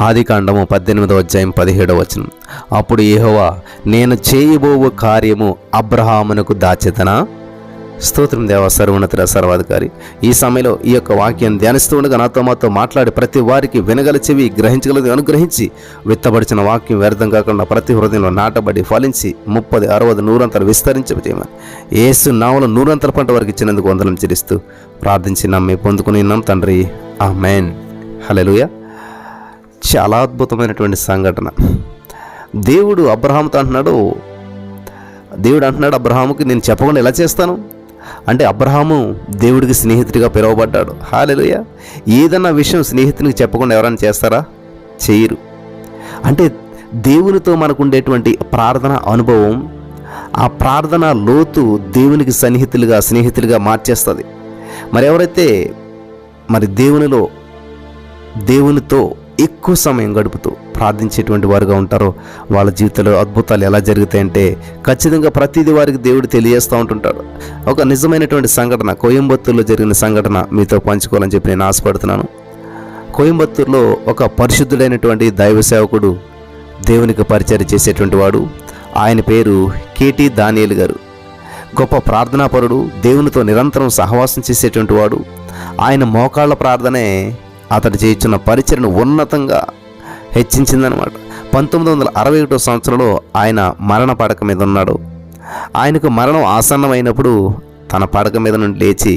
ఆదికాండము పద్దెనిమిదవ అధ్యాయం పదిహేడవ వచనం. అప్పుడు ఏహోవా నేను చేయబోవు కార్యము అబ్రహామునకు దాచెతనా స్తోత్రం దేవ సర్వోన్నతుల సర్వాధికారి. ఈ సమయంలో ఈ యొక్క వాక్యం ధ్యానిస్తూ ఉండగా నాతో మాతో మాట్లాడి ప్రతి వారికి వినగల చెవి గ్రహించగలది అనుగ్రహించి విత్తబడిచిన వాక్యం వ్యర్థం కాకుండా ప్రతి హృదయంలో నాటబడి ఫలించి ముప్పది అరవది నూరంతలు విస్తరించమని ఏసు నావల నూరంతల పంట వరకు ఇచ్చినందుకు వందనం చెల్లిస్తూ ప్రార్థించి నమ్మి పొందుకుని నమ్మ తండ్రి. ఆ మేన్ హలో చాలా అద్భుతమైనటువంటి సంఘటన. దేవుడు అబ్రహాంతో అంటున్నాడు దేవుడు అంటున్నాడు అబ్రహాముకి నేను చెప్పకుండా ఎలా చేస్తాను? అంటే అబ్రహాము దేవుడికి స్నేహితుడిగా పిలువబడ్డాడు. హాలెలుయ. ఏదన్నా విషయం స్నేహితునికి చెప్పకుండా ఎవరైనా చేస్తారా? చేయరు. అంటే దేవునితో మనకు ఉండేటువంటి ప్రార్థన అనుభవం ఆ ప్రార్థన లోతు దేవునికి సన్నిహితులుగా స్నేహితులుగా మార్చేస్తుంది. మరి ఎవరైతే మరి దేవునిలో దేవునితో ఎక్కువ సమయం గడుపుతూ ప్రార్థించేటువంటి వారుగా ఉంటారో వాళ్ళ జీవితంలో అద్భుతాలు ఎలా జరుగుతాయంటే ఖచ్చితంగా ప్రతిదీ వారికి దేవుడు తెలియజేస్తూ ఉంటుంటాడు. ఒక నిజమైనటువంటి సంఘటన కోయంబత్తూరులో జరిగిన సంఘటన మీతో పంచుకోవాలని చెప్పి నేను ఆశపడుతున్నాను. కోయంబత్తూరులో ఒక పరిశుద్ధుడైనటువంటి దైవ సేవకుడు దేవునికి పరిచయం చేసేటువంటి వాడు. ఆయన పేరు కేటీ దానియల్ గారు. గొప్ప ప్రార్థనాపరుడు దేవునితో నిరంతరం సహవాసం చేసేటువంటి వాడు. ఆయన మోకాళ్ళ ప్రార్థనే అతడు చేయించిన పరిచయను ఉన్నతంగా హెచ్చించిందనమాట పంతొమ్మిది వందల అరవై ఒకటో సంవత్సరంలో ఆయన మరణ పడక మీద ఉన్నాడు. ఆయనకు మరణం ఆసన్నమైనప్పుడు తన పడక మీద నుండి లేచి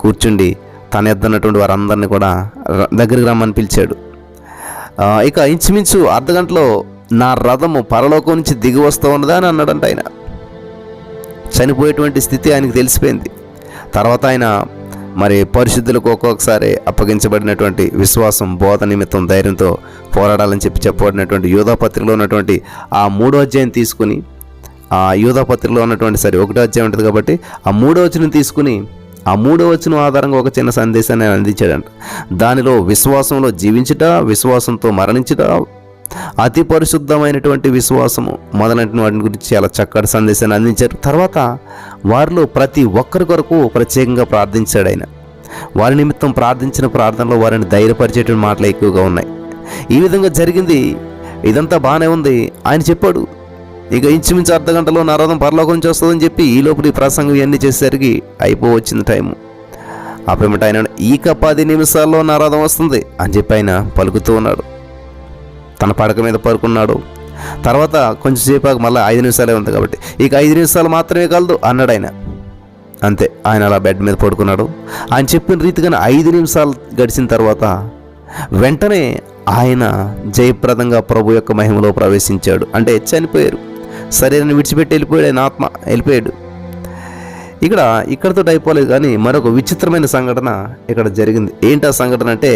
కూర్చుండి తన ఎద్దన్నటువంటి వారందరినీ కూడా దగ్గరికి రమ్మని పిలిచాడు. ఇక ఇంచుమించు అర్ధగంటలో నా రథము పరలోకం నుంచి దిగి వస్తూ ఉన్నదా అని అన్నాడంట ఆయన. చనిపోయేటువంటి స్థితి ఆయనకు తెలిసిపోయింది. తర్వాత ఆయన మరి పరిశుద్ధులకు ఒక్కొక్కసారి అప్పగించబడినటువంటి విశ్వాసం బోధ నిమిత్తం ధైర్యంతో పోరాడాలని చెప్పి చెప్పబడినటువంటి యూధాపత్రికలో ఉన్నటువంటి ఆ మూడో అధ్యాయం తీసుకుని ఆ యూధాపత్రికలో ఉన్నటువంటి సరే ఒకటో అధ్యాయం ఉంటుంది కాబట్టి ఆ మూడో వచనం తీసుకుని ఆ మూడో వచనం ఆధారంగా ఒక చిన్న సందేశాన్ని అందించాడంట. దానిలో విశ్వాసంలో జీవించుట విశ్వాసంతో మరణించుట అతి పరిశుద్ధమైనటువంటి విశ్వాసము మొదలైన వాటిని గురించి చాలా చక్కటి సందేశాన్ని అందించారు. తర్వాత వారిలో ప్రతి ఒక్కరి కొరకు ప్రత్యేకంగా ప్రార్థించాడు ఆయన. వారి నిమిత్తం ప్రార్థించిన ప్రార్థనలో వారిని ధైర్యపరిచేటువంటి మాటలు ఎక్కువగా ఉన్నాయి. ఈ విధంగా జరిగింది. ఇదంతా బాగానే ఉంది. ఆయన చెప్పాడు ఇక ఇంచుమించు అర్ధ గంటలో నా రథం పరలోకం నుంచి వస్తుందని చెప్పి ఈ లోపల ఈ ప్రసంగం ఇవన్నీ చేసేసరికి అయిపోవచ్చింది టైము అప్పేమిటి ఆయన ఈక పది నిమిషాల్లో నా రథం వస్తుంది అని చెప్పి ఆయన పలుకుతూ ఉన్నాడు. తన పడక మీద పడుకున్నాడు. తర్వాత కొంచెంసేపాకు మళ్ళీ ఐదు నిమిషాలే ఉంది కాబట్టి ఇక ఐదు నిమిషాలు మాత్రమే కలదు అన్నాడు ఆయన. అంతే ఆయన అలా బెడ్ మీద పడుకున్నాడు. ఆయన చెప్పిన రీతిగానే ఐదు నిమిషాలు గడిచిన తర్వాత వెంటనే ఆయన జయప్రదంగా ప్రభు యొక్క మహిమలో ప్రవేశించాడు. అంటే చనిపోయారు. శరీరాన్ని విడిచిపెట్టి వెళ్ళిపోయాడు ఆయన ఆత్మ వెళ్ళిపోయాడు. ఇక్కడ ఇక్కడతో అయిపోలేదు కానీ మరొక విచిత్రమైన సంఘటన ఇక్కడ జరిగింది. ఏంటి ఆ సంఘటన అంటే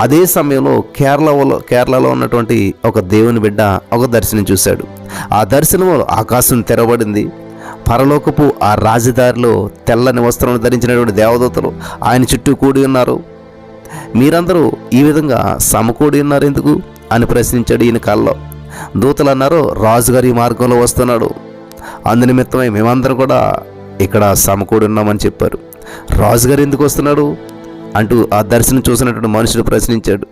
అదే సమయంలో కేరళలో కేరళలో ఉన్నటువంటి ఒక దేవుని బిడ్డ ఒక దర్శనం చూశాడు. ఆ దర్శనంలో ఆకాశం తెరవబడింది. పరలోకపు ఆ రాజధారిలో తెల్లని వస్త్రం ధరించినటువంటి దేవదూతలు ఆయన చుట్టూ కూడి ఉన్నారు. మీరందరూ ఈ విధంగా సమకూడి ఉన్నారు ఎందుకు? అని ప్రశ్నించాడు ఈయన కాల్లో దూతలు అన్నారు రాజుగారి ఈ మార్గంలో వస్తున్నాడు. అందునిమిత్తమై మేమందరం కూడా ఇక్కడ సమకూడి ఉన్నామని చెప్పారు. రాజుగారు ఎందుకు వస్తున్నాడు? అంటూ ఆ దర్శనం చూసినటువంటి మనుషులు ప్రశ్నించాడు.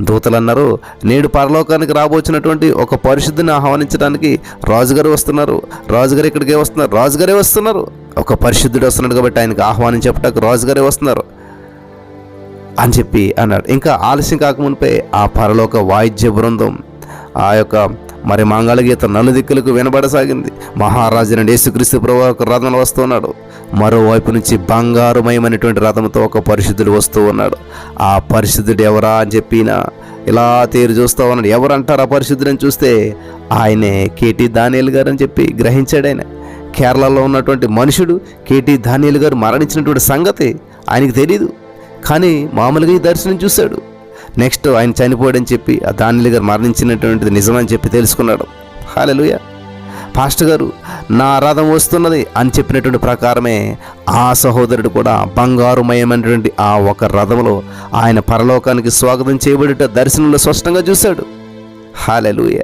దూతలు అన్నారు నేడు పరలోకానికి రాబోచినటువంటి ఒక పరిశుద్ధిని ఆహ్వానించడానికి రాజుగారు వస్తున్నారు. రాజుగారు ఇక్కడికే వస్తున్నారు? రాజుగారే వస్తున్నారు. ఒక పరిశుద్ధుడు వస్తున్నాడు కాబట్టి ఆయనకు ఆహ్వానం చెప్పటానికి రాజుగారే వస్తున్నారు. అని చెప్పి అన్నాడు. ఇంకా ఆలస్యం కాకమునిపై ఆ పరలోక వాయిద్య బృందం ఆ యొక్క మరి మంగళగీత నలుదిక్కులకు వినబడసాగింది. మహారాజుని యేసుక్రీస్తు ప్రభు ఒక రథంలో వస్తున్నాడు. మరోవైపు నుంచి బంగారుమయమైనటువంటి రథంతో ఒక పరిశుద్ధుడు వస్తూ ఉన్నాడు. ఆ పరిశుద్ధుడు ఎవరా అని చెప్పినా ఇలా తేరు చూస్తూ ఉన్నాడు. ఎవరంటారు ఆ పరిశుద్ధుడని చూస్తే? ఆయనే కేటీ దానియల్ గారు అని చెప్పి గ్రహించాడు ఆయన. కేరళలో ఉన్నటువంటి మనుషుడు కేటీ దానియల్ గారు మరణించినటువంటి సంగతి ఆయనకు తెలియదు కానీ మామూలుగా ఈ దర్శనం చూశాడు. నెక్స్ట్ ఆయన చనిపోయాడని చెప్పి ఆ దానిలు గారు మరణించినటువంటిది నిజమని చెప్పి తెలుసుకున్నాడు. హాలెలుయ. పాస్టర్ గారు నా రథం వస్తున్నది అని చెప్పినటువంటి ప్రకారమే ఆ సహోదరుడు కూడా బంగారుమయమైనటువంటి ఆ ఒక రథంలో ఆయన పరలోకానికి స్వాగతం చేయబడిట దర్శనంలో స్పష్టంగా చూశాడు. హాలెలుయ.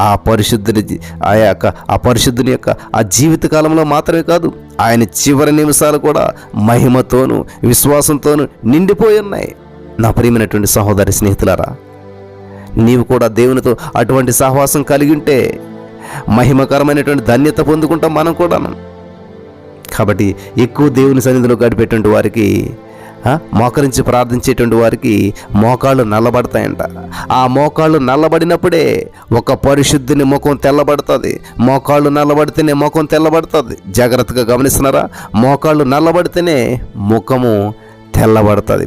ఆ పరిశుద్ధుని ఆ యొక్క ఆ పరిశుద్ధుని యొక్క ఆ జీవితకాలంలో మాత్రమే కాదు ఆయన చివరి నిమిషాలు కూడా మహిమతోనూ విశ్వాసంతోనూ నిండిపోయి ఉన్నాయి. నా ప్రియమైనటువంటి సహోదరి స్నేహితులారా నీవు కూడా దేవునితో అటువంటి సహవాసం కలిగి ఉంటే మహిమకరమైనటువంటి ధన్యత పొందుకుంటాం మనం కూడాను. కాబట్టి ఎక్కువ దేవుని సన్నిధిలో గడిపేటువంటి వారికి మోకరించి ప్రార్థించేటువంటి వారికి మోకాళ్ళు నల్లబడతాయంట. ఆ మోకాళ్ళు నల్లబడినప్పుడే ఒక పరిశుద్ధిని ముఖం తెల్లబడుతుంది. మోకాళ్ళు నల్లబడితేనే ముఖం తెల్లబడుతుంది. జాగ్రత్తగా గమనిస్తున్నారా? మోకాళ్ళు నల్లబడితేనే ముఖము తెల్లబడుతుంది.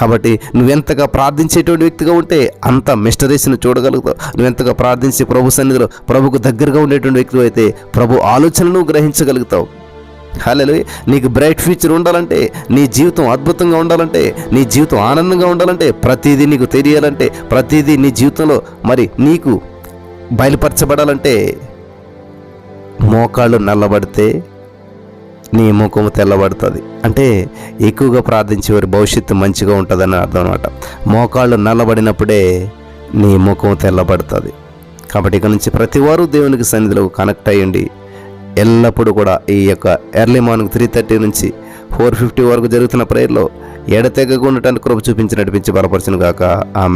కాబట్టి నువ్వెంతగా ప్రార్థించేటువంటి వ్యక్తిగా ఉంటే అంత మిస్టరీస్ని చూడగలుగుతావు. నువ్వెంతగా ప్రార్థించి ప్రభు సన్నిధిలో ప్రభుకు దగ్గరగా ఉండేటువంటి వ్యక్తి అయితే ప్రభు ఆలోచనను గ్రహించగలుగుతావు. హలో నీకు బ్రైట్ ఫ్యూచర్ ఉండాలంటే నీ జీవితం అద్భుతంగా ఉండాలంటే నీ జీవితం ఆనందంగా ఉండాలంటే ప్రతిదీ నీకు తెలియాలంటే ప్రతిదీ నీ జీవితంలో మరి నీకు బయలుపరచబడాలంటే మోకాళ్ళు నల్లబడితే నీ ముఖము తెల్లబడుతుంది. అంటే ఎక్కువగా ప్రార్థించే వారి భవిష్యత్తు మంచిగా ఉంటుందని అర్థం అనమాట మోకాళ్ళు నల్లబడినప్పుడే నీ ముఖం తెల్లబడుతుంది. కాబట్టి ఇక నుంచి ప్రతి వారు దేవునికి సన్నిధిలో కనెక్ట్ అయ్యండి. ఎల్లప్పుడూ కూడా ఈ యొక్క ఎర్లీ మార్నింగ్ త్రీ థర్టీ నుంచి ఫోర్ ఫిఫ్టీ వరకు జరుగుతున్న ప్రేయర్లో ఎడతెగకుండా ఉండటానికి కృప చూపించి నడిపించి బలపరచును గాక. ఆ